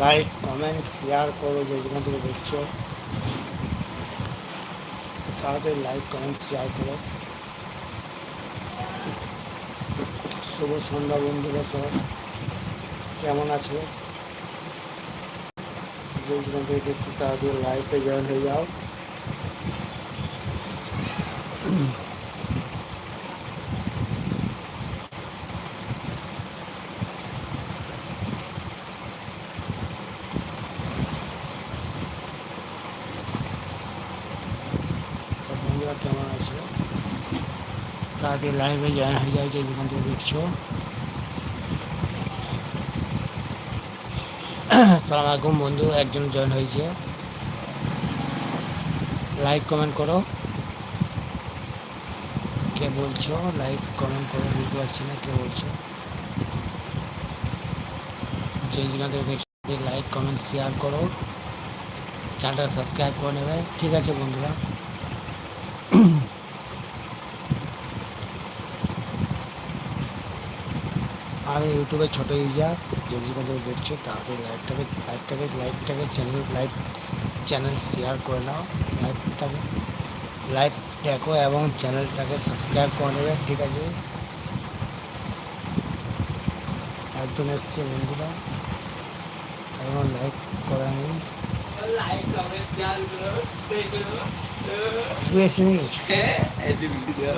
Like comment share করো যে যেখান থেকে দেখছ। তাড়াতাড়ি লাইক কমেন্ট শেয়ার করো। শুভ সন্ধ্যা বন্ধুরা সব। কেমন আছো? যে যেখান থেকে দেখছ, তাড়াতাড়ি লাইভে জয়েন হয়ে যাও সব বন্ধুরা কেমন আছো তাড়াতাড়ি লাইভে জয়েন হয়ে যাও যে যেখান থেকে দেখছ। সালাম আলাইকুম বন্ধু, একজন জয়েন হয়েছে। লাইক কমেন্ট করো। কে বলছো? লাইক কমেন্ট করো, বুঝতে পারছি না, কে বলছো? যে যেখান থেকে দেখছ লাইক কমেন্ট শেয়ার করো। চ্যানেলটা সাবস্ক্রাইব করে নেবে। ঠিক আছে বন্ধুরা। আমি ইউটিউবে ছোট ইউজার যে যেখান থেকে দেখছ তাদের লাইভটাকে লাইভটাকে লাইভটাকে চ্যানেল লাইভ চ্যানেল শেয়ার করে নাও। লাইভটাকে লাইভ দেখো এবং চ্যানেলটাকে সাবস্ক্রাইব করে নেবে ঠিক আছে? একজন এসছে বন্ধুরা এখন লাইক করা নেই। তুই এসেনি এটি ভিডিও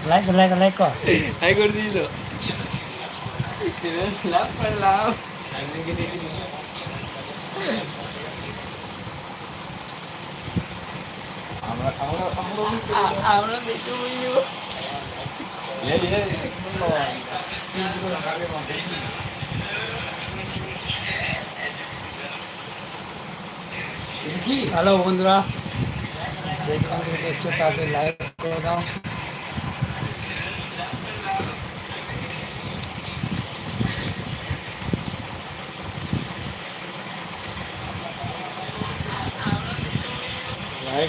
লাইক লাইক লাইক কর হাই করে দিল লাভ করলাম আমরা আমরা আমরা আমরা দেখে বুঝব এ এ বলল তিনগুলো লাগাবে মানে কি হ্যালো বন্ধুরা যে যেখান থেকে দেখছ তাদের লাইক করে দাও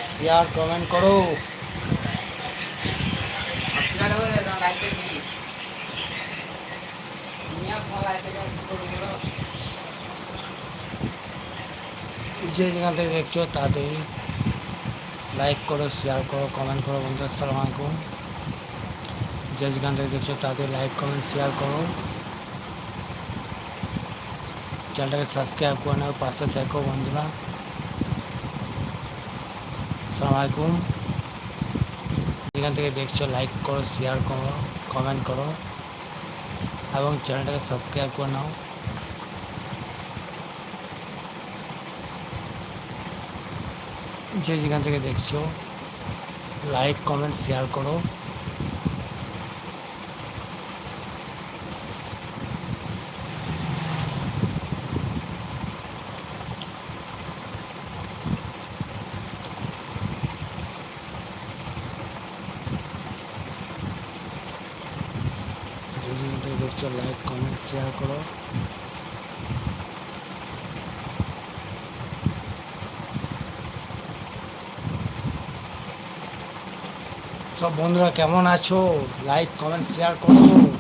লাইক শেয়ার কমেন্ট করো অস্কার করে দাও লাইক করে দিই মিয়া ফলাই থেকে করব যে যেখান থেকে দেখছ তাদের লাইক করো শেয়ার করো কমেন্ট করো বন্ধু আসসালামু আলাইকুম যে যেখান থেকে দেখছ তাদের লাইক কমেন্ট শেয়ার করো চ্যানেলটাকে সাবস্ক্রাইব করে নাও পাশে দেখো বন্ধুরা আসসালামু আলাইকুম। যেখান থেকে দেখছ লাইক করো শেয়ার করো কমেন্ট করো এবং চ্যানেলটাকে সাবস্ক্রাইব করে নাও। যে যেখান থেকে দেখছ লাইক কমেন্ট শেয়ার করো। যে দেখছ লাইক কমেন্ট শেয়ার করো। সব বন্ধুরা কেমন আছো? লাইক কমেন্ট শেয়ার করো।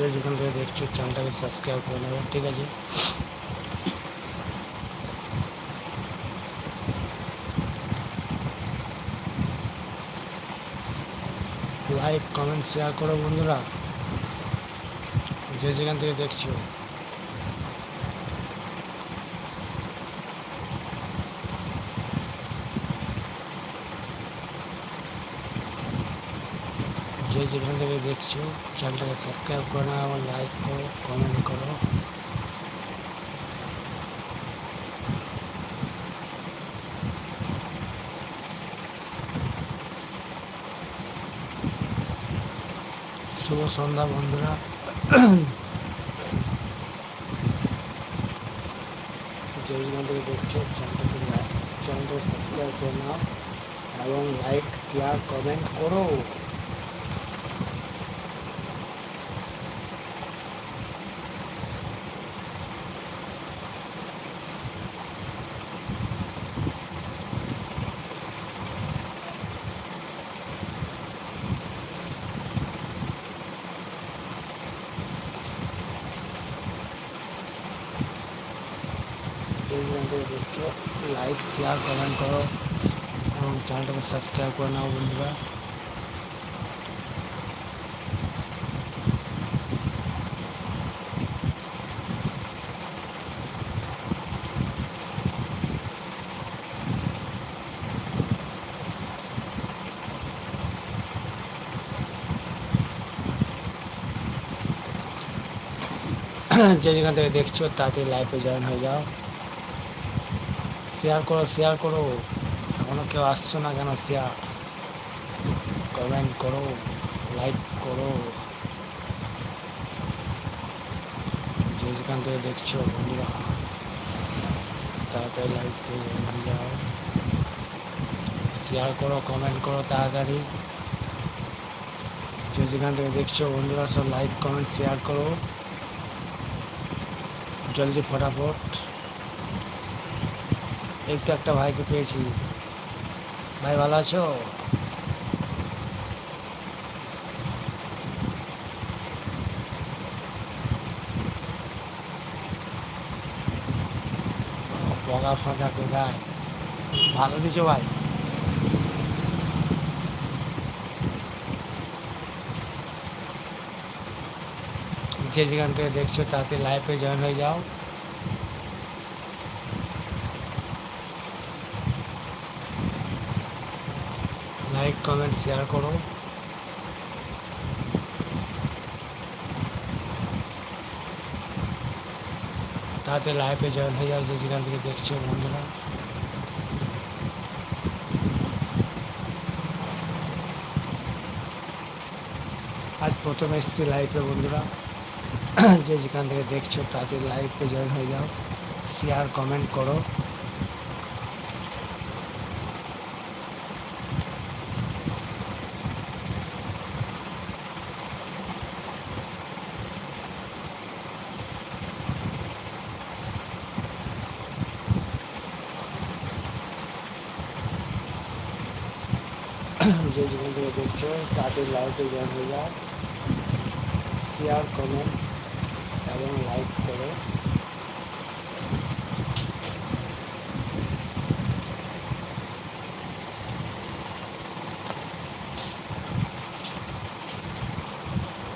যে যেখান থেকে দেখছ চ্যানেলটাকে সাবস্ক্রাইব করে নেবে, ঠিক আছে? লাইক কমেন্ট শেয়ার করো বন্ধুরা। যে যেখান থেকে দেখছ। যে যেখান থেকে দেখছ, চ্যানেলটাকে সাবস্ক্রাইব করে নাও এবং লাইক করো কমেন্ট করো। শুভ সন্ধ্যা বন্ধুরা। যে যেখান থেকে দেখছ, চ্যানেলটাকে চ্যানেলটাকে সাবস্ক্রাইব করে নাও এবং লাইক শেয়ার কমেন্ট করো। যেখান থেকে দেখছ লাইক শেয়ার কমেন্ট করো এবং চ্যানেলটাকে সাবস্ক্রাইব করে নাও বন্ধুরা যে যেখান থেকে দেখছ তাতে লাইভে জয়েন হয়ে যাও শেয়ার করো শেয়ার করো। এখনও কেউ আসছো না কেন শেয়ার কমেন্ট করো লাইক করো। যে যেখান থেকে দেখছ বন্ধুরা, তাড়াতাড়ি লাইক করে যাও। শেয়ার করো কমেন্ট করো তাড়াতাড়ি। যে যেখান থেকে দেখছ বন্ধুরা, সব লাইক কমেন্ট শেয়ার করো। জলদি ফটাফট। এই তো একটা ভাইকে পেয়েছি। ভাই, ভালো আছো? বগা ফাঁকা কোথায়? ভালো দিছো ভাই? যে যেখান থেকে দেখছ তাতে লাইভে জয়েন হয়ে যাও লাইক কমেন্ট শেয়ার করো। তাতে লাইভে জয়েন হয়ে যাও যে যেখান থেকে দেখছ বন্ধুরা। আজ প্রথম এসেছি লাইভে বন্ধুরা। যে যেখান থেকে দেখছ তাতে লাইভে জয়েন হয়ে যাও। শেয়ার কমেন্ট করো। যে থেকে দেখছ তাদের লাইভে জয়েন হয়ে যাও। শেয়ার কমেন্ট এবং লাইক করো।